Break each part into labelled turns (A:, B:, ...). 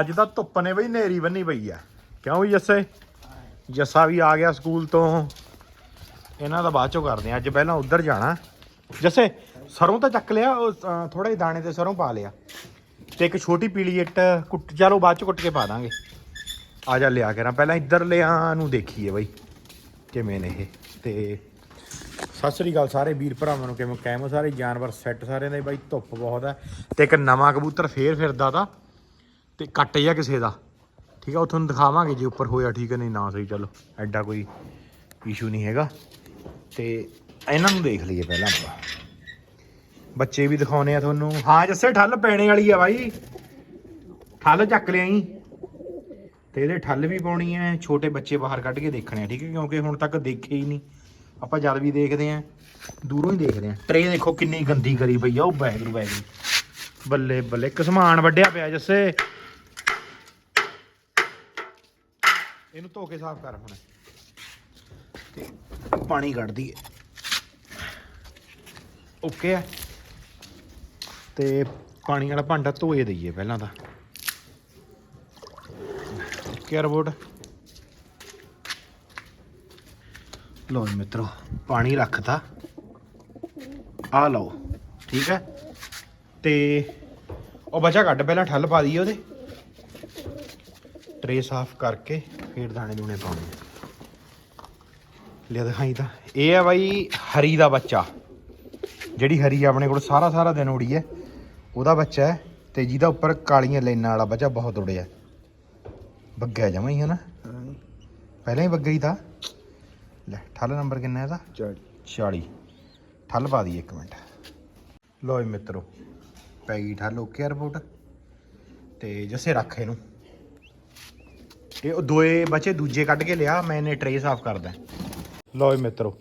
A: ਅੱਜ ਤਾਂ ਧੁੱਪ ਨੇ ਬਈ ਨੇਰੀ ਬੰਨੀ ਪਈ ਆ। ਕਿਉਂ ਵੀ ਜੱਸੇ? ਜੱਸਾ ਵੀ ਆ ਗਿਆ ਸਕੂਲ ਤੋਂ। ਇਹਨਾਂ ਦਾ ਬਾਅਦ ਚੋਂ ਕਰਦੇ ਆ। ਅੱਜ ਪਹਿਲਾਂ ਉੱਧਰ ਜਾਣਾ। ਜੱਸੇ, ਸਰੋਂ ਤਾਂ ਚੱਕ ਲਿਆ, ਉਹ ਥੋੜੇ ਦਾਣੇ ਤੇ ਸਰੋਂ ਪਾ ਲਿਆ। ਤੇ ਇੱਕ ਛੋਟੀ ਪੀਲੀ ਇੱਟ ਕੁੱਟ ਚਲੋ ਬਾਅਦ ਚ ਕੁੱਟ ਕੇ ਪਾ ਦਾਂਗੇ। ਆ ਜਾ ਲਿਆ ਕਰਾਂ। ਪਹਿਲਾਂ ਇੱਧਰ ਲਿਆ ਨੂੰ ਦੇਖੀਏ ਬਈ, ਕਿਵੇਂ ਨੇ ਇਹ। ਤੇ ਸਤਿ ਸ੍ਰੀ ਅਕਾਲ ਸਾਰੇ ਵੀਰ ਭਰਾਵਾਂ ਨੂੰ ਕਿਵੇਂ ਕਾਇਮ ਸਾਰੇ ਜਾਨਵਰ ਸੈੱਟ ਸਾਰਿਆਂ ਦੇ ਬਾਈ ਧੁੱਪ ਬਹੁਤ ਹੈ ਤੇ ਇੱਕ ਨਵਾਂ ਕਬੂਤਰ ਫੇਰ ਫਿਰਦਾ ਤਾ। ਤੇ ਕੱਟ ਜਾ ਕਿਸੇ ਦਾ। ਠੀਕ ਆ, ਉਹ ਤੁਹਾਨੂੰ ਦਿਖਾਵਾਂਗੇ ਜੇ ਉੱਪਰ ਹੋਇਆ ਠੀਕ ਹੈ ਨਹੀਂ ਨਾ ਸਹੀ, ਚਲੋ। ਐਡਾ ਕੋਈ ਇਸ਼ੂ ਨਹੀਂ ਹੈਗਾ। ਤੇ ਇਹਨਾਂ ਨੂੰ ਦੇਖ ਲਈਏ ਪਹਿਲਾਂ ਆਪਾਂ। ਬੱਚੇ ਵੀ ਦਿਖਾਉਨੇ ਆ ਤੁਹਾਨੂੰ। ਹਾਂ, ਜੱਸੇ, ਠੱਲ ਪੈਣੇ ਵਾਲੀ ਆ ਬਾਈ। ਠੱਲ ਚੱਕ ਲਿਆਈ। ਤੇ ਇਹਦੇ ਠੱਲ ਵੀ ਪਾਉਣੀ ਹੈ ਛੋਟੇ ਬੱਚੇ ਬਾਹਰ ਕੱਢ ਕੇ ਦੇਖਣੇ ਆ, ਠੀਕ ਹੈ ਕਿਉਂਕਿ ਹੁਣ ਤੱਕ ਦੇਖੇ ਹੀ ਨਹੀਂ। ਆਪਾਂ ਜਦ ਵੀ ਦੇਖਦੇ ਆ, ਦੂਰੋਂ ਹੀ ਦੇਖਦੇ ਆ। ਟਰੇ ਦੇਖੋ ਕਿੰਨੀ ਗੰਦੀ ਕਰੀ ਪਈ ਆ, ਉਹ ਬੈਗਰੂ ਬੈਗ ਬੱਲੇ ਬੱਲੇ, ਇੱਕ ਸਮਾਨ ਵੱਢਿਆ ਪਿਆ ਜੱਸੇ। ਇਹਨੂੰ ਧੋ ਕੇ ਸਾਫ਼ ਕਰ ਹੁਣ। ਤੇ ਪਾਣੀ ਕੱਢ ਦਈਏ। ਓਕੇ ਆ। ਤੇ ਪਾਣੀ ਵਾਲਾ ਭਾਂਡਾ ਧੋਏ ਦਈਏ ਪਹਿਲਾਂ ਤਾਂ। ਓਕੇ ਲਓ ਜੀ ਮਿੱਤਰੋ ਪਾਣੀ ਰੱਖਤਾ। ਆ ਲਓ ਠੀਕ ਹੈ? ਤੇ ਉਹ ਬਚਾ ਕੱਢ ਪਹਿਲਾਂ ਠੱਲ ਪਾ ਦਈਏ ਉਹਦੇ। ਟਰੇ ਸਾਫ਼ ਕਰਕੇ। ਫੇਰ ਦਾਣੇ ਦੂਣੇ ਪਾਉਣੇ ਲਿਆ ਦਿਖਾਈ ਤਾਂ। ਇਹ ਹੈ ਬਾਈ ਹਰੀ ਦਾ ਬੱਚਾ। ਜਿਹੜੀ ਹਰੀ ਆਪਣੇ ਕੋਲ ਸਾਰਾ ਸਾਰਾ ਦਿਨ ਉੜੀ ਹੈ ਉਹਦਾ ਬੱਚਾ ਹੈ ਤੇ ਜਿਹਦਾ ਉੱਪਰ ਕਾਲੀਆਂ ਲਾਈਨਾਂ ਵਾਲਾ ਬੱਚਾ ਬਹੁਤ ਉੜਿਆ। ਬੱਗਿਆ ਜਮਾ ਹੀ ਹੈ। ਨਾ ਪਹਿਲਾਂ ਹੀ ਬੱਗਾ ਹੀ ਤਾਂ। ਲੈ ਠੱਲ ਨੰਬਰ ਕਿੰਨਾ ਇਹਦਾ? 40 ਠੱਲ ਪਾ ਦਈਏ ਇੱਕ ਮਿੰਟ। ਜੀ ਮਿੱਤਰੋ ਪੈ ਗਈ ਠੱਲ ਓਕੇ ਰਿਪੋਰਟ ਤੇ ਜੱਸੇ ਰੱਖ ਇਹਨੂੰ। ਇਹ ਉਹ ਦੋਏ ਬੱਚੇ ਦੂਜੇ ਕੱਢ ਕੇ ਲਿਆ, ਮੈਂ ਇਹਨੇ ਟਰੇ ਸਾਫ਼ ਕਰਦਾ। ਲਓ ਜੀ ਮਿੱਤਰੋ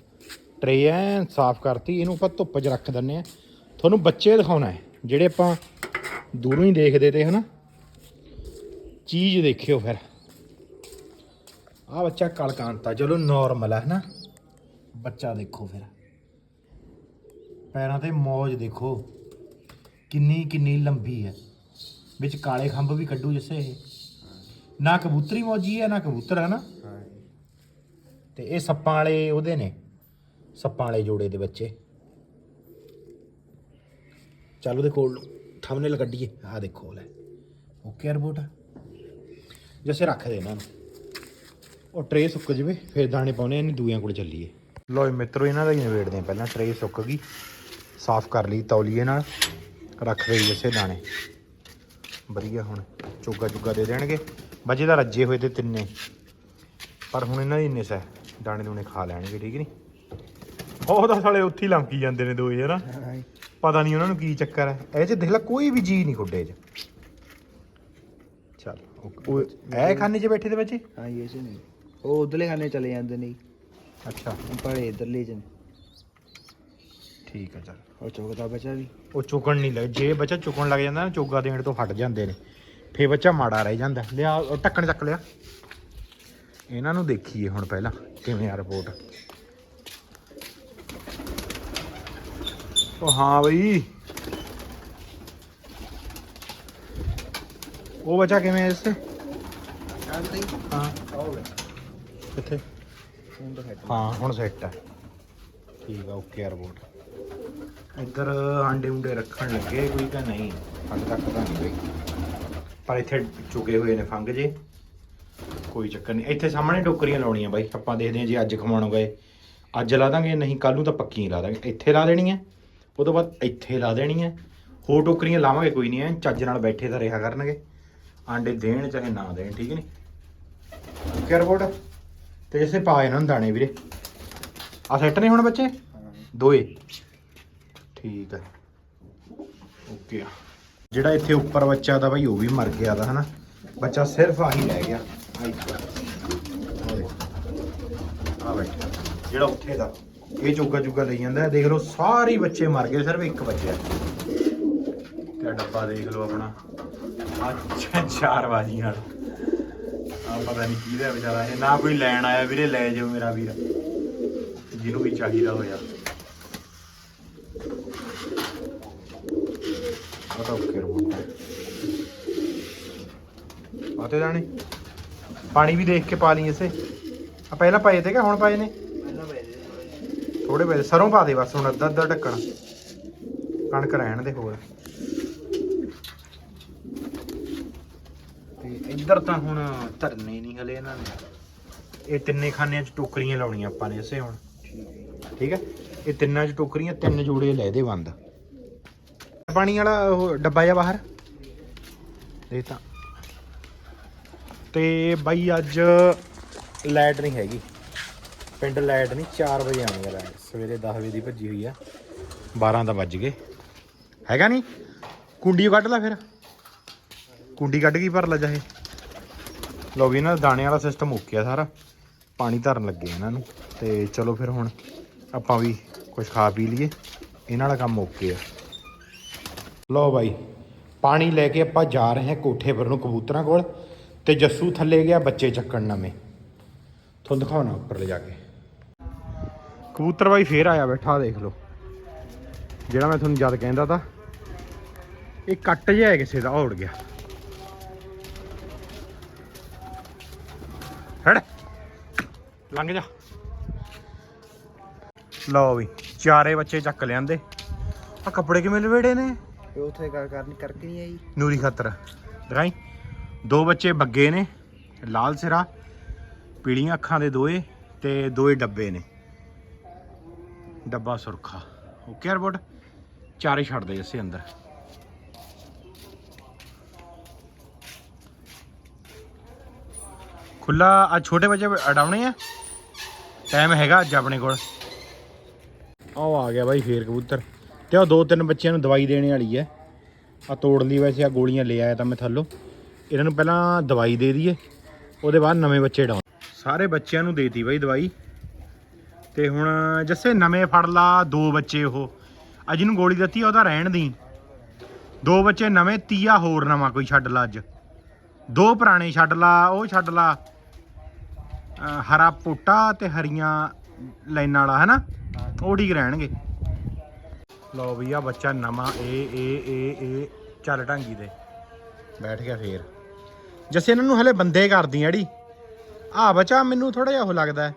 A: ਟਰੇ ਐ ਸਾਫ਼ ਕਰਤੀ, ਇਹਨੂੰ ਆਪਾਂ ਧੁੱਪ 'ਚ ਰੱਖ ਦਿੰਨੇ ਆ ਤੁਹਾਨੂੰ ਬੱਚੇ ਦਿਖਾਉਣਾ ਹੈ, ਜਿਹੜੇ ਆਪਾਂ ਦੂਰੋਂ ਹੀ ਦੇਖਦੇ ਤੇ, ਹਨਾ? ਚੀਜ਼ ਦੇਖਿਓ ਫਿਰ। ਆ ਬੱਚਾ ਕਲਕਾਂਤਾ, ਚਲੋ ਨਾਰਮਲ ਹੈ ਨਾ ਬੱਚਾ ਦੇਖੋ ਫਿਰ। ਪੈਰਾਂ ਤੇ ਮੌਜ ਦੇਖੋ। ਕਿੰਨੀ ਕਿੰਨੀ ਲੰਬੀ ਹੈ। ਵਿੱਚ ਕਾਲੇ ਖੰਭ ਵੀ ਕੱਢੂ ਜਿਸੇ ਇਹ। ਨਾ ਕਬੂਤਰੀ ਮੌਜੀ ਹੈ, ਨਾ ਕਬੂਤਰ ਹੈ ਨਾ ਤੇ ਇਹ ਸੱਪਾਂ ਵਾਲੇ ਉਹਦੇ ਨੇ, ਸੱਪਾਂ ਵਾਲੇ ਜੋੜੇ ਦੇ ਬੱਚੇ। ਚੱਲ ਉਹਦੇ ਕੋਲ ਥੰਬਨੇਲ ਕੱਢੀਏ। ਆਹ ਦੇਖੋ, ਲੈ। ਓਕੇ ਰਿਪੋਰਟ ਜਿਵੇਂ ਰੱਖ ਦੇ ਇਹਨਾਂ ਨੂੰ। ਉਹ ਟਰੇ ਸੁੱਕ ਜਵੇ, ਫਿਰ ਦਾਣੇ ਪਾਉਣੇ, ਇਹਨੇ ਦੂਆਂ ਕੋਲ ਚੱਲੀਏ। ਲੋ ਮਿੱਤਰੋ, ਇਹਨਾਂ ਦਾ ਹੀ ਨਿਬੇੜਦੇ ਆ ਪਹਿਲਾਂ। ਟਰੇ ਸੁੱਕ ਗਈ। ਸਾਫ਼ ਕਰ ਲਈ ਤੌਲੀਏ ਨਾਲ। ਰੱਖ ਦੇ ਜਿਸੇ ਦਾਣੇ। ਵਧੀਆ ਹੁਣ ਚੋਗਾ ਚੁੱਗਾ ਦੇ ਦੇਣਗੇ। ਬੱਚੇ ਤਾਂ ਰੱਜੇ ਹੋਏ ਤੇ ਤਿੰਨੇ। ਪਰ ਹੁਣ ਇਹਨਾਂ ਦੀ ਨਿਸ ਹੈ। ਦਾਣੇ ਦੂਣੇ ਖਾ ਲੈਣਗੇ ਠੀਕ ਨਹੀਂ? ਉਹ ਤਾਂ ਸਾਲੇ ਉੱਥੇ ਹੀ ਲੰਕੀ ਜਾਂਦੇ ਨੇ ਦੋਏ ਯਾਰ ਪਤਾ ਨਹੀਂ ਉਹਨਾਂ ਨੂੰ ਕੀ ਚੱਕਰ ਹੈ। ਇਹ ਚ ਦੇਖ ਲੈ ਕੋਈ ਵੀ ਜੀ ਨਹੀਂ ਖੁੱਡੇ ਚ। ਚੱਲ। ਉਹ ਇਹ ਖਾਨੇ 'ਚ ਬੈਠੇ ਦੇ ਬੱਚੇ
B: ਹਾਂ ਇਹ ਚ ਨਹੀਂ। ਉਹ ਉਧਰਲੇ ਖਾਨੇ ਚਲੇ ਜਾਂਦੇ ਨੇ।
A: ਅੱਛਾ।
B: ਪਰ ਇਧਰਲੇ ਚ।
A: ਠੀਕ ਹੈ ਚੱਲ।
B: ਉਹ ਚੌਕਦਾ ਬੱਚਾ ਵੀ।
A: ਉਹ ਚੁਗਣ ਨਹੀਂ ਲੱਗ ਜੇ ਬੱਚਾ ਚੁਗਣ ਲੱਗ ਜਾਂਦਾ ਨਾ ਚੋਗਾ ਦੇਣ ਤੋਂ ਹਟ ਜਾਂਦੇ ਨੇ। ਫੇ ਬੱਚਾ ਮਾੜਾ ਰਹਿ ਜਾਂਦਾ। ਲਿਆ, ਉਹ ਢੱਕਣ ਚੱਕ ਲਿਆ। ਇਹਨਾਂ ਨੂੰ ਦੇਖੀਏ ਹੁਣ ਪਹਿਲਾਂ, ਕਿਵੇਂ ਆ ਰਿਪੋਰਟ ਉਹ ਹਾਂ ਬਈ। ਉਹ ਬੱਚਾ ਕਿਵੇਂ ਹੈ ਇਸ
B: ਆਂਦੇ
A: ਹਾਂ। ਕਿੱਥੇ?
B: ਹੁਣ ਹਾਂ,
A: ਹੁਣ ਸੈੱਟ ਹੈ ਠੀਕ ਆ ਓਕੇ ਆ ਰਿਪੋਰਟ ਇੱਧਰ ਆਂਡੇ ਉਂਡੇ ਰੱਖਣ ਲੱਗੇ, ਕੋਈ ਤਾਂ ਨਹੀਂ। ਹਾਲੇ ਤੱਕ ਤਾਂ ਨਹੀਂ ਬਈ। ਪਰ ਇੱਥੇ ਚੁਗੇ ਹੋਏ ਨੇ ਫੰਗ ਜੇ। ਕੋਈ ਚੱਕਰ ਨਹੀਂ। ਇੱਥੇ ਸਾਹਮਣੇ ਟੋਕਰੀਆਂ ਲਾਉਣੀਆਂ ਬਾਈ। ਆਪਾਂ ਦੇਖਦੇ ਹਾਂ ਜੇ ਅੱਜ ਖਵਾਉਣ ਗਏ। ਅੱਜ ਲਾ ਦਾਂਗੇ ਨਹੀਂ ਕੱਲ ਨੂੰ ਤਾਂ ਪੱਕੀ ਲਾ ਦਾਂਗੇ। ਇੱਥੇ ਲਾ ਦੇਣੀ ਹੈ। ਉਹ ਤੋਂ ਬਾਅਦ ਇੱਥੇ ਲਾ ਦੇਣੀ ਹੈ। ਹੋਰ ਟੋਕਰੀਆਂ ਲਾਵਾਂਗੇ ਕੋਈ ਨਹੀਂ ਐ। ਚੱਜ ਨਾਲ ਬੈਠੇ ਤਾਂ ਰਿਹਾ ਕਰਨਗੇ। ਆਂਡੇ ਦੇਣ ਚਾਹੇ ਨਾ ਦੇਣ ਠੀਕ ਨਹੀਂ? ਓਕੇ ਰਿਪੋਰਟ ਤੇ ਇਸੇ ਪਾ ਇਹਨਾਂ ਨੂੰ ਦਾਣੇ ਵੀਰੇ। ਆ ਸੈੱਟ ਨੇ ਹੁਣ ਬੱਚੇ? ਦੋਏ। ਠੀਕ ਹੈ। ਓਕੇ ਆ। ਜਿਹੜਾ ਇੱਥੇ ਉੱਪਰ ਬੱਚਾ ਦਾ ਬਾਈ, ਉਹ ਵੀ ਮਰ ਗਿਆ ਦਾ ਹਨਾ? ਬੱਚਾ ਸਿਰਫ ਆਹੀ ਰਹਿ ਗਿਆ। ਆਹ ਇੱਕ। ਜਿਹੜਾ ਉੱਥੇ ਦਾ, ਇਹ ਚੁੱਗਾ ਚੁੱਗਾ ਲਈ ਜਾਂਦਾ ਦੇਖ ਲਓ, ਸਾਰੇ ਬੱਚੇ ਮਰ ਗਏ, ਸਿਰਫ ਇੱਕ ਬਚਿਆ ਤੇ ਡੱਬਾ ਦੇਖ ਲਓ ਆਪਣਾ। ਅੱਛਾ ਚਾਰ ਬਾਜੀਆਂ ਆ ਪਤਾ ਨਹੀਂ ਕਿਹਦਾ ਵਿਚਾਰਾ ਇਹ। ਨਾ ਕੋਈ ਲੈਣ ਆਇਆ ਵੀਰੇ, ਲੈ ਜਾਓ ਮੇਰਾ ਵੀਰ। ਜਿਹਨੂੰ ਵੀ ਚਾਹੀਦਾ ਹੋਇਆ। ਉਹ ਤਾਂ ਓਕੇ ਰਿਪੋਰਟ ਹੈ ਪਾਤੇ ਦਾਣੇ ਪਾਣੀ ਵੀ ਦੇਖ ਕੇ ਪਾ ਲਈ ਇਸੇ। ਆ ਪਹਿਲਾਂ ਪਾਏ ਤੇ ਕਿ ਹੁਣ ਪਾਏ ਨੇ?
B: ਪਹਿਲਾਂ ਪੈ ਦੇ
A: ਥੋੜੇ ਪਏ। ਸਰੋਂ ਪਾ ਦੇ ਬਸ ਹੁਣ ਅੱਧਾ ਅੱਧਾ ਢੱਕਣ। ਕਣਕ ਰਹਿਣ ਦੇ ਹੋਰ। ਤੇ ਇੱਧਰ ਤਾਂ ਹੁਣ ਧਰਨੇ ਨਹੀਂ ਹਲੇ ਇਹਨਾਂ ਨੇ। ਇਹ ਤਿੰਨੇ ਖਾਨਿਆਂ 'ਚ ਟੋਕਰੀਆਂ ਲਾਉਣੀਆਂ ਆਪਾਂ ਨੇ ਇਸੇ ਹੁਣ।
B: ਠੀਕ ਹੈ?
A: ਇਹ ਤਿੰਨਾਂ 'ਚ ਟੋਕਰੀਆਂ ਤਿੰਨ ਜੋੜੇ ਲੈ ਦੇ ਬੰਦ। ਪਾਣੀ ਵਾਲਾ ਉਹ ਡੱਬਾ ਜਿਹਾ ਬਾਹਰ। ਦੇ ਤਾਂ। ਤੇ ਬਾਈ ਅੱਜ ਲਾਈਟ ਨਹੀਂ ਹੈਗੀ। ਪਿੰਡ ਲਾਈਟ ਨਹੀਂ 4 ਵਜੇ ਆਉਣੀ ਆ ਲਾਈਟ। ਸਵੇਰੇ 10 ਵਜੇ ਦੀ ਭੱਜੀ ਹੋਈ ਆ। 12 ਦਾ ਵੱਜ ਗਏ। ਹੈਗਾ ਨਹੀਂ? ਕੁੰਡੀ ਕੱਢ ਲੈ ਫਿਰ। ਕੁੰਡੀ ਕੱਢ ਕੇ ਭਰ ਲੈ ਜਾਏ ਲੋ ਵੀ ਇਹਨਾਂ ਦਾ ਦਾਣੇ ਵਾਲਾ ਸਿਸਟਮ ਓਕੇ ਆ ਸਾਰਾ। ਪਾਣੀ ਧਰਨ ਲੱਗੇ ਇਹਨਾਂ ਨੂੰ। ਤੇ ਚਲੋ ਫਿਰ ਹੁਣ ਆਪਾਂ ਵੀ ਕੁਝ ਖਾ ਪੀ ਲਈਏ। ਇਹਨਾਂ ਵਾਲਾ ਕੰਮ ਓਕੇ ਆ। ਲਓ ਬਾਈ, ਪਾਣੀ ਲੈ ਕੇ ਆਪਾਂ ਜਾ ਰਹੇ ਹਾਂ ਕੋਠੇ ਪਰ ਨੂੰ ਕਬੂਤਰਾਂ ਕੋਲ ਤੇ ਜੱਸੂ ਥੱਲੇ ਗਿਆ ਬੱਚੇ ਚੱਕਣ ਨਵੇਂ। ਤੁਹਾਨੂੰ ਦਿਖਾਉਣਾ ਉੱਪਰ ਲੈ ਜਾ ਕੇ। ਕਬੂਤਰ ਬਾਈ ਫੇਰ ਆਇਆ ਬੈਠਾ ਦੇਖ ਲਓ। ਜਿਹੜਾ ਮੈਂ ਤੁਹਾਨੂੰ ਜਦ ਕਹਿੰਦਾ ਤਾ, ਇਹ ਕੱਟ ਜਿਹਾ ਹੈ ਕਿਸੇ ਦਾ ਉਹ ਗਿਆ। ਹੜ ਲੰਘ ਜਾ। ਲਓ ਵੀ ਚਾਰੇ ਬੱਚੇ ਚੱਕ ਲਿਆਂਦੇ। ਆ ਕੱਪੜੇ ਕਿਵੇਂ ਲਵੇੜੇ ਨੇ?
B: ਇਹ ਉੱਥੇ ਕਰ ਕਰਨ ਕਰਕੇ ਨਹੀਂ ਆਈ।
A: ਨੂਰੀ ਖਾਤਰ। ਦਿਖਾਈ ਦੋ ਬੱਚੇ ਬੱਗੇ ਨੇ, ਲਾਲ ਸਿਰਾ, ਪੀਲੀਆਂ ਅੱਖਾਂ ਦੇ ਦੋਏ ਤੇ ਦੋਏ ਡੱਬੇ ਨੇ। ਡੱਬਾ ਸੁਰਖਾ। Okay report? ਚਾਰੇ ਛੱਡ ਦੇ ਇਸੇ ਅੰਦਰ। ਖੁੱਲਾ, ਆ ਛੋਟੇ ਬੱਚੇ ਅਡਾਉਣੇ ਆ? ਟਾਈਮ ਹੈਗਾ ਅੱਜ ਆਪਣੇ ਕੋਲ। ਆਹ ਆ ਗਿਆ ਬਾਈ ਫੇਰ ਕਬੂਤਰ। ਤੇ ਉਹ ਦੋ ਤਿੰਨ ਬੱਚਿਆਂ ਨੂੰ ਦਵਾਈ ਦੇਣ ਵਾਲੀ ਹੈ। ਆ ਤੋੜ ਲਈ ਵੈਸੇ ਆ ਗੋਲੀਆਂ ਲੈ ਆਇਆ ਤਾਂ ਮੈਂ ਥੱਲੋਂ। ਇਹਨਾਂ ਨੂੰ ਪਹਿਲਾਂ ਦਵਾਈ ਦੇ ਦਈਏ ਉਹਦੇ ਬਾਅਦ ਨਵੇਂ ਬੱਚੇ ਡਾਉਣ। ਸਾਰੇ ਬੱਚਿਆਂ ਨੂੰ ਦੇਤੀ ਬਾਈ ਦਵਾਈ। ਤੇ ਹੁਣ ਜੱਸੇ ਨਵੇਂ ਫੜ ਲਾ ਦੋ ਬੱਚੇ ਉਹ। ਅੱਜ ਨੂੰ ਗੋਲੀ ਦਿੱਤੀ ਆ, ਉਹਦਾ ਰਹਿਣ ਦੀ। ਦੋ ਬੱਚੇ ਨਵੇਂ ਤੀਆ ਹੋਰ ਨਵਾਂ ਕੋਈ ਛੱਡ ਲਾ ਅੱਜ। ਦੋ ਪੁਰਾਣੇ ਛੱਡ ਲਾ ਉਹ ਛੱਡ ਲਾ। ਹਰਾ ਪੋਟਾ ਤੇ ਹਰੀਆਂ ਲਾਈਨਾਂ ਵਾਲਾ ਹੈਨਾ? ਉਹ ਠੀਕ ਰਹਿਣਗੇ। ਲਓ ਵੀ ਆ ਬੱਚਾ ਨਵਾਂ ਏ ਏ ਏ ਏ ਚੱਲ ਢਾਂਗੀ ਦੇ। ਬੈਠ ਗਿਆ ਫੇਰ। ਜੱਸੇ, ਇਹਨਾਂ ਨੂੰ ਹਲੇ ਬੰਦੇ ਕਰਦੀ ਆ ਜਿਹੜੀ ਆ ਬੱਚਾ ਮੈਨੂੰ ਥੋੜਾ ਜਿਹਾ ਉਹ ਲੱਗਦਾ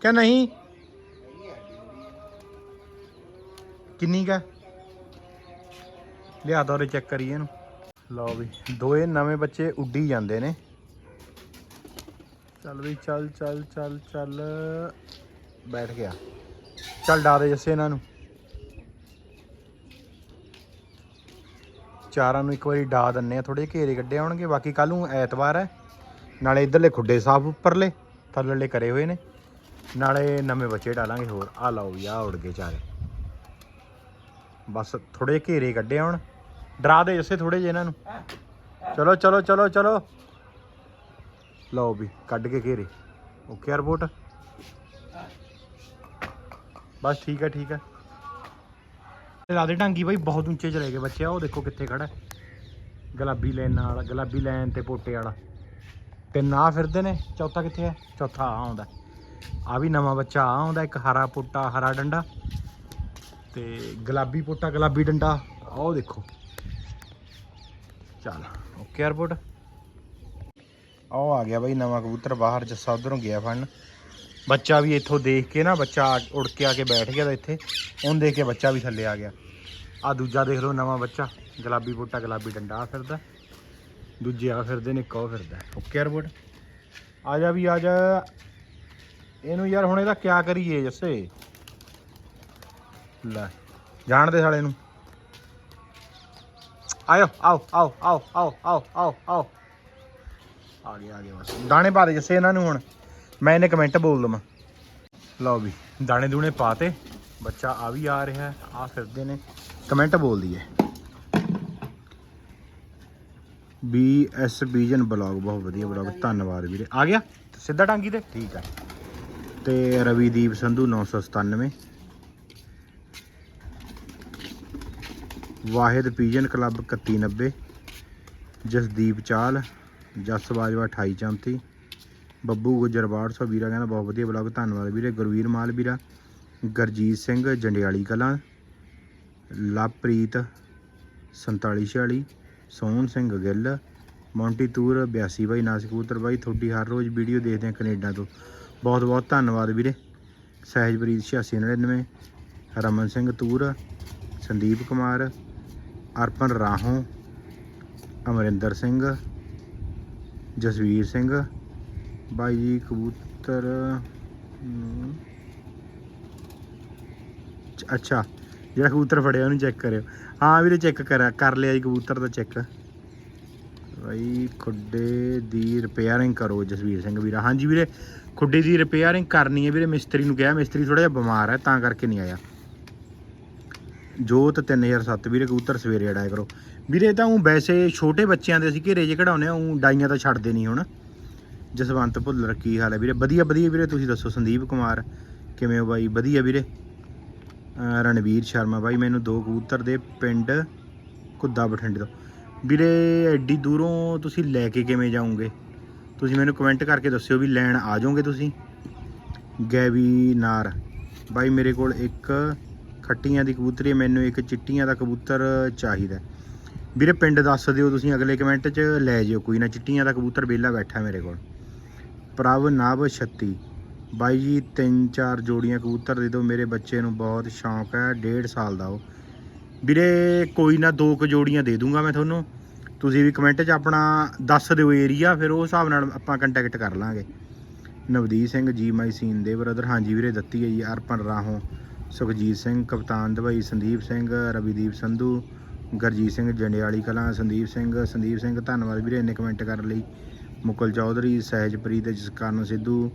A: ਕਿ ਨਹੀਂ? ਕਿੰਨੀ ਕਾ ਲਿਆ ਦੋਰੇ ਚੈੱਕ ਕਰੀਏ ਇਹਨੂੰ। ਲਓ ਵੀ, ਦੋਏ ਨਵੇਂ ਬੱਚੇ ਉੱਡੀ ਜਾਂਦੇ ਨੇ। ਚੱਲ ਵੀ, ਚੱਲ ਚੱਲ ਚੱਲ ਚੱਲ। ਬੈਠ ਗਿਆ। ਚੱਲ ਡਾ ਦੇ ਜੱਸੇ ਇਹਨਾਂ ਨੂੰ। ਚਾਰਾਂ ਨੂੰ ਇੱਕ ਵਾਰੀ ਡਾ ਦਿੰਨੇ ਆ ਥੋੜੇ ਘੇਰੇ ਕੱਢੇ ਆਉਣਗੇ ਬਾਕੀ ਕੱਲ ਨੂੰ ਐਤਵਾਰ ਹੈ। ਨਾਲੇ ਇਧਰਲੇ ਖੁੱਡੇ ਸਾਫ਼ ਉੱਪਰਲੇ, ਥੱਲੇਲੇ ਕਰੇ ਹੋਏ ਨੇ। ਨਾਲੇ ਨਵੇਂ ਬੱਚੇ ਡਾਲਾਂਗੇ ਹੋਰ। ਆ ਲਓ ਵੀ ਆ ਉੜ ਗਏ ਚਾਰੇ। ਬਸ ਥੋੜੇ ਘੇਰੇ ਕੱਢੇ ਆਉਣ ਡਰਾ ਦੇ ਜੱਸੇ ਥੋੜੇ ਜਿਹੇ ਇਹਨਾਂ ਨੂੰ। ਚਲੋ ਚਲੋ ਚਲੋ ਚਲੋ। ਲਓ ਵੀ, ਕੱਢ ਕੇ ਘੇਰੇ। Okay, report. ਬਸ ਠੀਕ ਹੈ ਠੀਕ ਹੈ। ਲਾਦੇ ਢਾਂਗੀ ਬਾਈ ਬਹੁਤ ਉੱਚੇ ਚਲੇ ਗਏ ਬੱਚੇ ਆ ਉਹ ਦੇਖੋ ਕਿੱਥੇ ਖੜਾ ਗੁਲਾਬੀ ਲਾਈਨ ਨਾਲ, ਗੁਲਾਬੀ ਲਾਈਨ ਤੇ ਪੋਟੇ ਵਾਲਾ। ਤਿੰਨ ਆ ਫਿਰਦੇ ਨੇ, ਚੌਥਾ ਕਿੱਥੇ ਹੈ? ਚੌਥਾ ਆ ਆਉਂਦਾ। ਆ ਵੀ ਨਵਾਂ ਬੱਚਾ ਆ ਆਉਂਦਾ ਇੱਕ ਹਰਾ ਪੋਟਾ, ਹਰਾ ਡੰਡਾ। ਤੇ ਗੁਲਾਬੀ ਪੋਟਾ, ਗੁਲਾਬੀ ਡੰਡਾ, ਆਹ ਉਹ ਦੇਖੋ। ਚੱਲ, ਓਕੇ ਰਿਪੋਰਟ ਆਓ ਆ ਗਿਆ ਬਾਈ ਨਵਾਂ ਕਬੂਤਰ, ਬਾਹਰ ਜੱਸਾ ਉਧਰੋਂ ਗਿਆ ਫੜਨ। ਬੱਚਾ ਵੀ ਇੱਥੋਂ ਦੇਖ ਕੇ ਨਾ, ਬੱਚਾ ਆ- ਉੜ ਕੇ ਆ ਕੇ ਬੈਠ ਗਿਆ ਤਾਂ ਇੱਥੇ, ਉਹਨੂੰ ਦੇਖ ਕੇ ਬੱਚਾ ਵੀ ਥੱਲੇ ਆ ਗਿਆ। ਆ ਦੂਜਾ ਦੇਖ ਲਓ, ਨਵਾਂ ਬੱਚਾ, ਗੁਲਾਬੀ ਬੂਟਾ, ਗੁਲਾਬੀ ਡੰਡਾ ਆ ਫਿਰਦਾ। ਦੂਜੇ ਆ ਫਿਰਦੇ ਨੇ, ਇੱਕ ਉਹ ਫਿਰਦਾ। ਓਕੇ ਰਿਪੋਰਟ ਆ ਜਾ ਵੀ, ਆ ਜਾ। ਇਹਨੂੰ ਯਾਰ ਹੁਣ ਇਹਦਾ ਕਿਆ ਕਰੀਏ, ਜੱਸੇ? ਲੈ, ਜਾਣ ਦੇ ਸਾਲੇ ਨੂੰ। ਆਇਓ, ਆਓ ਆਓ ਆਓ ਆਓ ਆਓ ਆਓ ਆਓ। ਆ ਗਿਆ ਆ ਗਿਆ ਬਸ। ਦਾਣੇ ਪਾ ਦੇ ਜੱਸੇ ਇਹਨਾਂ ਨੂੰ ਹੁਣ। ਮੈਂ ਇਹਨੇ ਕਮੈਂਟ ਬੋਲ ਦਵਾਂ। ਲਓ ਵੀ, ਦਾਣੇ ਦੂਣੇ ਪਾਤੇ, ਬੱਚਾ ਆ ਵੀ ਆ ਰਿਹਾ ਹੈ ਆ ਫਿਰਦੇ ਨੇ। ਕਮੈਂਟ ਬੋਲਦੀ ਹੈ ਬੀ ਐਸ ਬੀਜਨ ਬਲੌਗ ਬਹੁਤ ਵਧੀਆ ਬਲੌਗ ਧੰਨਵਾਦ ਵੀਰੇ। ਆ ਗਿਆ? ਸਿੱਧਾ ਟਾਂਗੀ ਤੇ? ਠੀਕ ਹੈ ਤੇ ਰਵੀਦੀਪ ਸੰਧੂ 997 ਵਾਹਿਦ ਪੀਜਨ ਕਲੱਬ 3190 ਜਸਦੀਪ ਚਾਲ, ਜਸ ਬਾਜਵਾ 2834 ਬੱਬੂ ਗੁੱਜਰ 1200 ਵੀਰਾ ਕਹਿੰਦਾ ਬਹੁਤ ਵਧੀਆ ਬਲੌਗ ਧੰਨਵਾਦ ਵੀਰੇ। ਗੁਰਵੀਰ ਮਾਲ ਵੀਰਾ, ਗਰਜੀਤ ਸਿੰਘ ਜੰਡਿਆਲੀ ਕਲਾਂ ਲਵਪ੍ਰੀਤ 4746 ਸੋਹਣ ਸਿੰਘ ਗਿੱਲ, ਮੌਂਟੀ ਤੂਰ 82 ਬਾਈ ਨਾਸਿਕ ਕਬੂਤਰ ਬਾਈ, ਤੁਹਾਡੀ ਹਰ ਰੋਜ਼ ਵੀਡੀਓ ਦੇਖਦੇ ਆ ਕੈਨੇਡਾ ਤੋਂ। ਬਹੁਤ ਬਹੁਤ ਧੰਨਵਾਦ ਵੀਰੇ। ਸਹਿਜਪ੍ਰੀਤ 8699 ਰਮਨ ਸਿੰਘ ਤੂਰ, ਸੰਦੀਪ ਕੁਮਾਰ, ਅਰਪਨ ਰਾਹੋਂ, ਅਮਰਿੰਦਰ ਸਿੰਘ, ਜਸਵੀਰ ਸਿੰਘ ਬਾਈ ਜੀ ਕਬੂਤਰ ਹਮ, ਅੱਛਾ ਜਿਹੜਾ ਕਬੂਤਰ ਫੜਿਆ ਉਹਨੂੰ ਚੈੱਕ ਕਰਿਓ। ਹਾਂ ਵੀਰੇ ਚੈੱਕ ਕਰਿਆ ਕਰ ਲਿਆ ਜੀ ਕਬੂਤਰ ਦਾ ਚੈੱਕ ਬਾਈ ਖੁੱਡੇ ਦੀ ਰਿਪੇਅਰਿੰਗ ਕਰੋ ਜਸਵੀਰ ਸਿੰਘ ਵੀਰਾ। ਹਾਂਜੀ ਵੀਰੇ ਖੁੱਡੇ ਦੀ ਰਿਪੇਅਰਿੰਗ ਕਰਨੀ ਹੈ ਵੀਰੇ ਮਿਸਤਰੀ ਨੂੰ ਕਿਹਾ ਮਿਸਤਰੀ ਥੋੜਾ ਜਿਹਾ ਬਿਮਾਰ ਹੈ ਤਾਂ ਕਰਕੇ ਨਹੀਂ ਆਇਆ। ਜੋਤ 3007 ਵੀਰੇ ਕਬੂਤਰ ਸਵੇਰੇ ਅੜਾਇਆ ਕਰੋ। ਵੀਰੇ ਤਾਂ ਉਹ ਵੈਸੇ ਛੋਟੇ ਬੱਚਿਆਂ ਦੇ ਅਸੀਂ ਘੇਰੇ ਜੇ ਕਢਾਉਨੇ ਆ ਉਹ ਡਾਈਆਂ ਤਾਂ ਛੱਡਦੇ ਨਹੀਂ ਹੁਣ। ਜਸਵੰਤ ਭੁੱਲਰ, ਕੀ ਹਾਲ ਹੈ ਵੀਰੇ? ਵਧੀਆ ਵਧੀਆ ਵੀਰੇ, ਤੁਸੀਂ ਦੱਸੋ ਸੰਦੀਪ ਕੁਮਾਰ, ਕਿਵੇਂ ਹੋ ਬਾਈ? ਵਧੀਆ ਵੀਰੇ। ਅਹ ਰਣਵੀਰ ਸ਼ਰਮਾ ਬਾਈ, ਮੈਨੂੰ ਦੋ ਕਬੂਤਰ ਦੇ ਪਿੰਡ ਕੁੱਦਾ ਬਠਿੰਡੇ ਤੋਂ। ਵੀਰੇ, ਐਡੀ ਦੂਰੋਂ ਤੁਸੀਂ ਲੈ ਕੇ ਕਿਵੇਂ ਜਾਓਗੇ? ਤੁਸੀਂ ਮੈਨੂੰ ਕਮੈਂਟ ਕਰਕੇ ਦੱਸਿਓ ਵੀ ਲੈਣ ਆ ਜਾਓਗੇ ਤੁਸੀਂ? ਗੈਵੀ ਨਾਰ। ਬਾਈ, ਮੇਰੇ ਕੋਲ ਇੱਕ ਖੱਟੀਆਂ ਦੀ ਕਬੂਤਰੀ ਮੈਨੂੰ ਇੱਕ ਚਿੱਟੀਆਂ ਦਾ ਕਬੂਤਰ ਚਾਹੀਦਾ ਵੀਰੇ, ਪਿੰਡ ਦੱਸ ਦਿਓ ਤੁਸੀਂ, ਅਗਲੇ ਕਮੈਂਟ 'ਚ ਲੈ ਜਿਓ। ਕੋਈ ਨਾ, ਚਿੱਟੀਆਂ ਦਾ ਕਬੂਤਰ ਵਿਹਲਾ ਬੈਠਾ ਮੇਰੇ ਕੋਲ। ਪ੍ਰਭ ਨਵ 36 ਬਾਈ ਜੀ, ਤਿੰਨ ਚਾਰ ਜੋੜੀਆਂ ਕਬੂਤਰ ਦੇ ਦਿਓ। ਮੇਰੇ ਬੱਚੇ ਨੂੰ ਬਹੁਤ ਸ਼ੌਂਕ ਹੈ, ਡੇਢ ਸਾਲ ਦਾ ਉਹ। ਵੀਰੇ, ਕੋਈ ਨਾ ਦੋ ਕੁ ਜੋੜੀਆਂ ਦੇ ਦੂੰਗਾ ਮੈਂ ਤੁਹਾਨੂੰ। ਤੁਸੀਂ ਵੀ ਕਮੈਂਟ 'ਚ ਆਪਣਾ ਦੱਸ ਦਿਓ ਏਰੀਆ ਫਿਰ ਉਹ ਹਿਸਾਬ ਨਾਲ ਆਪਾਂ ਕੰਟੈਕਟ ਕਰ ਲਾਂਗੇ। ਨਵਦੀਪ ਸਿੰਘ ਜੀ ਮਾਈ ਸੀਨ ਦੇ ਬ੍ਰਦਰ ਹਾਂਜੀ ਵੀਰੇ, ਦਿੱਤੀ ਹੈ ਜੀ, ਅਰਪਣ ਰਾਹੋਂ। ਸੁਖਜੀਤ ਸਿੰਘ, ਕਪਤਾਨ ਦਵਾਈ, ਸੰਦੀਪ ਸਿੰਘ, ਰਵੀਦੀਪ ਸੰਧੂ। ਗਰਜੀਤ ਸਿੰਘ, ਜੰਡਿਆਲੀ ਕਲਾਂ, ਸੰਦੀਪ ਸਿੰਘ ਸੰਦੀਪ ਸਿੰਘ, ਧੰਨਵਾਦ ਵੀਰੇ, ਇੰਨੇ ਕਮੈਂਟ ਕਰਨ ਲਈ। ਮੁਕਲ ਚੌਧਰੀ, ਸਹਿਜਪ੍ਰੀਤ ਜਸਕਰਨ ਸਿੱਧੂ,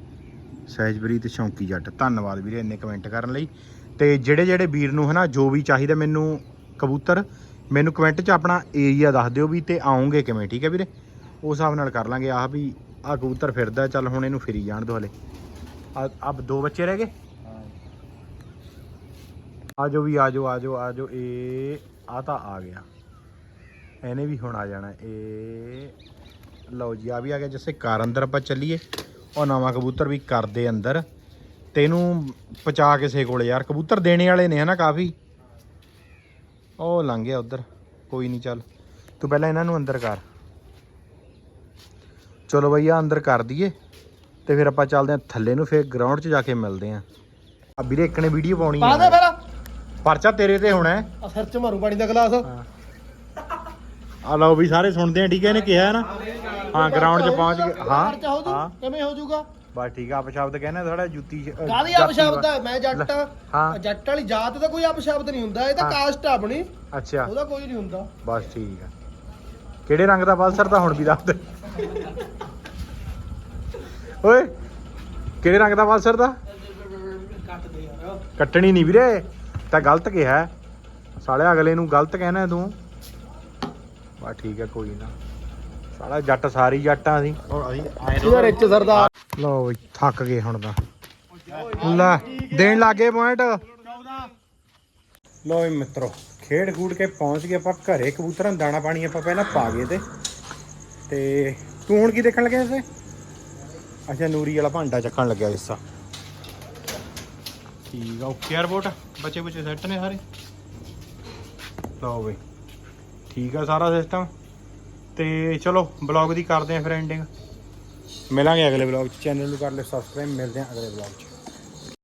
A: ਸਹਿਜਪ੍ਰੀਤ ਸ਼ੌਂਕੀ ਜੱਟ। ਧੰਨਵਾਦ ਵੀਰੇ ਇੰਨੇ ਕਮੈਂਟ ਕਰਨ ਲਈ। ਤੇ ਜਿਹੜੇ ਜਿਹੜੇ ਵੀਰ ਨੂੰ ਹਨਾ, ਜੋ ਵੀ ਚਾਹੀਦਾ ਮੈਨੂੰ ਕਬੂਤਰ, ਮੈਨੂੰ ਕਮੈਂਟ 'ਚ ਆਪਣਾ ਏਰੀਆ ਦੱਸ ਦਿਓ ਵੀ ਤੇ ਆਉਂਗੇ ਕਿਵੇਂ, ਠੀਕ ਹੈ ਵੀਰੇ? ਉਸ ਹਿਸਾਬ ਨਾਲ ਕਰ ਲਾਂਗੇ ਆਹ ਵੀ ਆਹ ਕਬੂਤਰ ਫਿਰਦਾ, ਚੱਲ ਹੁਣ ਇਹਨੂੰ ਫਿਰੀ ਜਾਣ ਦਿਓ ਹਲੇ। ਆ ਆ ਦੋ ਬੱਚੇ ਰਹਿ ਗਏ? ਆਜੋ ਵੀ, ਆਜੋ ਆਜੋ ਆਜੋ, ਇਹ ਆ ਤਾਂ ਆ ਗਿਆ। ਇਹਨੇ ਵੀ ਹੁਣ ਆ ਜਾਣਾ, ਇਹ ਲਓ ਜੀ ਆ ਵੀ ਆ ਗਿਆ ਜਿਵੇਂ ਕਾਰ ਅੰਦਰ ਆਪਾਂ ਚੱਲੀਏ। ਉਹ ਨਵਾਂ ਕਬੂਤਰ ਵੀ ਕਰਦੇ ਅੰਦਰ। ਤੇ ਇਹਨੂੰ ਪਚਾ ਕਿਸੇ ਕੋਲੇ ਯਾਰ। ਕਬੂਤਰ ਦੇਣੇ ਵਾਲੇ ਨੇ ਹਨਾ ਕਾਫੀ? ਉਹ ਲੰਘ ਗਿਆ ਉਧਰ। ਕੋਈ ਨਹੀਂ ਚੱਲ। ਤੂੰ ਪਹਿਲਾਂ ਇਹਨਾਂ ਨੂੰ ਅੰਦਰ ਕਰ। ਚਲੋ ਭਈਆ ਅੰਦਰ ਕਰ ਦਈਏ। ਤੇ ਫਿਰ ਆਪਾਂ ਚੱਲਦੇ ਹਾਂ ਥੱਲੇ ਨੂੰ ਫਿਰ ਗਰਾਊਂਡ 'ਚ ਜਾ ਕੇ ਮਿਲਦੇ ਹਾਂ। ਆ ਵੀਰੇ ਇੱਕ ਨੇ ਵੀਡੀਓ ਪਾਉਣੀ
B: ਪਾ ਦੇ
A: ਹੈ
B: ਫਿਰ।
A: ਪਰਚਾ ਤੇਰੇ ਤੇ ਹੋਣਾ ਹੈ।
B: ਆ ਸਿਰ ਚ ਮਾਰੂ ਪਾਣੀ ਦਾ ਗਲਾਸ।
A: ਆ ਲਓ ਵੀ ਸਾਰੇ ਸੁਣਦੇ ਆ ਠੀਕ ਹੈ ਇਹਨੇ ਕਿਹਾ ਨਾ। ਹਾਂ ਗਰਾਊਂਡ 'ਚ ਪਹੁੰਚ ਗਏ। ਹਾਂ
B: ਕਿਵੇਂ ਹੋ ਜੂਗਾ
A: ਬਸ ਠੀਕ ਆ ਅਪਸ਼ਬਦ ਕਹਿੰਦੇ ਥੋੜਾ ਜੁੱਤੀ
B: ਕਾਹਦੀ ਅਪਸ਼ਬਦ ਹੈ ਮੈਂ ਜੱਟ ਆ।
A: ਹਾਂ।
B: ਜੱਟ ਵਾਲੀ ਜਾਤ ਦਾ ਕੋਈ ਅਪਸ਼ਬਦ ਨਹੀਂ ਹੁੰਦਾ। ਇਹ ਤਾਂ। ਕਾਸਟ ਆ ਆਪਣੀ।
A: ਅੱਛਾ।
B: ਉਹਦਾ ਕੋਈ ਨਹੀਂ ਹੁੰਦਾ।
A: ਬਸ ਠੀਕ ਆ। ਕਿਹੜੇ ਰੰਗ ਦਾ ਪਲਸਰ ਤਾਂ ਹੁਣ ਵੀ ਦੱਸ ਦੇ। ਓਏ ਕਿਹੜੇ ਰੰਗ ਦਾ ਪਲਸਰ ਦਾ? ਕੱਟਣੀ ਨਹੀਂ ਵੀਰੇ। ਤਾਂ ਗਲਤ ਕਿਹਾ। ਸਾਲਿਆ ਅਗਲੇ ਨੂੰ ਗਲਤ ਕਹਿਣਾ ਤੂੰ। ਬਸ ਠੀਕ ਹੈ ਕੋਈ ਨਾ। ਸਾਲਾ ਜੱਟ ਸਾਰੀ ਜੱਟਾਂ ਸੀ
B: ਇਹਦਾ ਰਿਚ ਸਰਦਾਰ
A: ਲਓ ਬਈ ਥੱਕ ਗਏ ਹੁਣ ਤਾਂ। ਲੈ ਦੇਣ ਲੱਗੇ ਪੁਆਇੰਟ। ਲਓ ਵੀ ਮਿੱਤਰੋ ਖੇਡ ਖੂਡ ਕੇ ਪਹੁੰਚ ਗਏ ਆਪਾਂ ਘਰੇ ਕਬੂਤਰਾਂ ਨੂੰ ਦਾਣਾ ਪਾਣੀ ਆਪਾਂ ਪਹਿਲਾਂ ਪਾ ਗਏ ਤੇ। ਤੇ ਤੂੰ ਹੁਣ ਕੀ ਦੇਖਣ ਲੱਗਿਆ ਇਸੇ ਅੱਛਾ ਨੂਰੀ ਵਾਲਾ ਭਾਂਡਾ ਚੱਕਣ ਲੱਗਿਆ ਇਸਾ ਠੀਕ ਆ ਓਕੇ 에어ਪੋਰਟ ਬੱਚੇ ਬੱਚੇ ਸੈੱਟ ਨੇ ਸਾਰੇ। ਲਓ ਬਈ ਠੀਕ ਆ ਸਾਰਾ ਸਿਸਟਮ ਤੇ ਚਲੋ ਬਲੌਗ ਦੀ ਕਰਦੇ ਆ ਫਿਰ ਐਂਡਿੰਗ ਮਿਲਾਂਗੇ ਅਗਲੇ ਬਲੌਗ ਚ ਚੈਨਲ ਨੂੰ ਕਰ ਲਿਓ ਸਬਸਕ੍ਰਾਈਬ ਮਿਲਦੇ ਆ ਅਗਲੇ ਬਲੌਗ ਚ।